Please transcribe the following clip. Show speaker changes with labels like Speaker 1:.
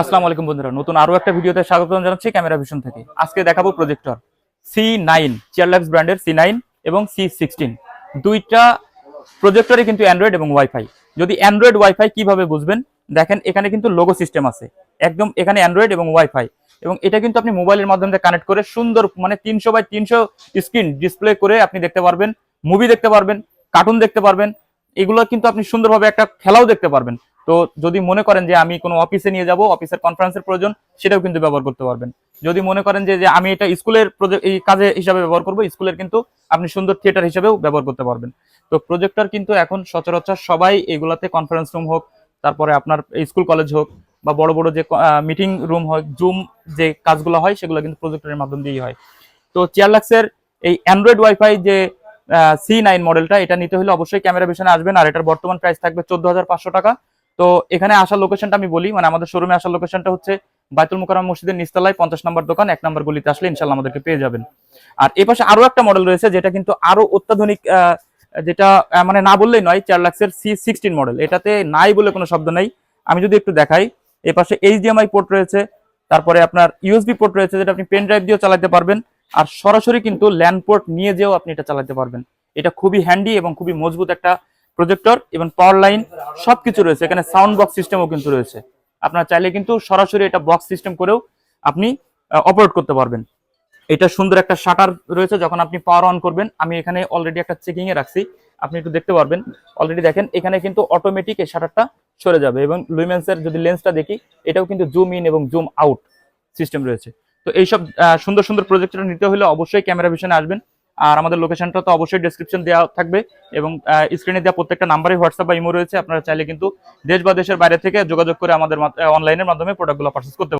Speaker 1: আসসালামু আলাইকুম বন্ধুরা, নতুন আরও একটা ভিডিওতে স্বাগত জানাচ্ছি ক্যামেরা ভিশন থেকে। আজকে দেখাবো প্রজেক্টর সি নাইন চেয়ারল্যাক্স ব্র্যান্ডের সি নাইন এবং সি সিক্সটিন দুইটা প্রজেক্টরে কিন্তু অ্যান্ড্রয়েড এবং ওয়াইফাই যদি অ্যান্ড্রয়েড ওয়াইফাই কীভাবে বুঝবেন? দেখেন, এখানে কিন্তু লোগো সিস্টেম আছে। একদম এখানে অ্যান্ড্রয়েড এবং ওয়াইফাই এবং এটা কিন্তু আপনি মোবাইলের মাধ্যমে কানেক্ট করে সুন্দর মানে তিনশো বাই তিনশো স্ক্রিন ডিসপ্লে করে আপনি দেখতে পারবেন মুভি দেখতে পারবেন কার্টুন দেখতে পারবেন। এগুলো কিন্তু আপনি সুন্দরভাবে একটা খেলাও দেখতে পারবেন। তো যদি মনে করেন যে আমি কোনো অফিসে নিয়ে যাব, অফিসের কনফারেন্সের প্রয়োজন, সেটাও কিন্তু ব্যবহার করতে পারবেন। যদি মনে করেন যে আমি এটা স্কুলের এই কাজে হিসাবে ব্যবহার করব, স্কুলের কিন্তু আপনি সুন্দর থিয়েটার হিসাবেও ব্যবহার করতে পারবেন। তো প্রজেক্টর কিন্তু এখন সচরাচর সবাই এগুলাতে কনফারেন্স রুম হোক, তারপরে আপনার স্কুল কলেজ হোক, বা বড় বড় যে মিটিং রুম হয় জুম যে কাজগুলো হয়, সেগুলো কিন্তু প্রজেক্টরের মাধ্যম দিয়েই হয়। তো চেয়ার চেয়ারলাক্সের এই অ্যান্ড্রয়েড ওয়াইফাই যে সি নাইন মডেলটা এটা নিতে হলে অবশ্যই ক্যামেরা ভিশনে আসবেন, আর এটার বর্তমান প্রাইস থাকবে চোদ্দ হাজার পাঁচশো টাকা। তো এখানে আসার লোকেশনটা আমি বলি মানে আমাদের শোরুমে আসার লোকেশনটা হচ্ছে বাইতুল মুকাররম মসজিদের নিচতলায় পঞ্চাশ নম্বর দোকান, এক নম্বর গলিতে আসলে ইনশাল্লাহ আমাদেরকে পেয়ে যাবেন। আর এ পাশে আরও একটা মডেল রয়েছে, যেটা কিন্তু আরও অত্যাধুনিক যেটা মানে না বললেই নয়, চার লাক্সের সি সিক্সটিন মডেল এটাতে নাই বলে কোনো শব্দ নাই। আমি যদি একটু দেখাই, এ পাশে এইচডিএমআই পোর্ট রয়েছে, তারপরে আপনার ইউএসবি পোর্ট রয়েছে, যেটা আপনি পেন ড্রাইভ দিয়েও চালাতে পারবেন। আর সরাসরি কিন্তু ল্যান্ডপোর্ট নিয়ে যেও আপনি এটা চালাতে পারবেন। এটা খুবই হ্যান্ডি এবং খুবই মজবুত একটা প্রজেক্টর এবং পাওয়ার লাইন সবকিছু রয়েছে। এখানে সাউন্ড বক্স সিস্টেমও কিন্তু রয়েছে। আপনারা চাইলে কিন্তু সরাসরি এটা বক্স সিস্টেম করেও আপনি অপারেট করতে পারবেন। এটা সুন্দর একটা শাটার রয়েছে, যখন আপনি পাওয়ার অন করবেন। আমি এখানে অলরেডি একটা চেকিং এ রাখছি। আপনি একটু দেখতে পারবেন। অলরেডি দেখেন, এখানে কিন্তু অটোমেটিক এই শাটারটা সরে যাবে এবং লুইমেন্সের যদি লেন্সটা দেখি, এটাও কিন্তু জুম ইন এবং জুম আউট সিস্টেম রয়েছে। তো এইসব সুন্দর সুন্দর প্রজেক্টটা নিতে হলে অবশ্যই ক্যামেরা ভিশনে আসবেন আর আমাদের লোকেশনটা তো অবশ্যই ডিসক্রিপশন দেওয়া থাকবে এবং স্ক্রিনে দেওয়া প্রত্যেকটা নাম্বারে হোয়াটসঅ্যাপ বা ইমো রয়েছে আপনারা চাইলে কিন্তু দেশ বা দেশের বাইরে থেকে যোগাযোগ করে আমাদের অনলাইনের মাধ্যমে প্রোডাক্টগুলো পারচেস করতে।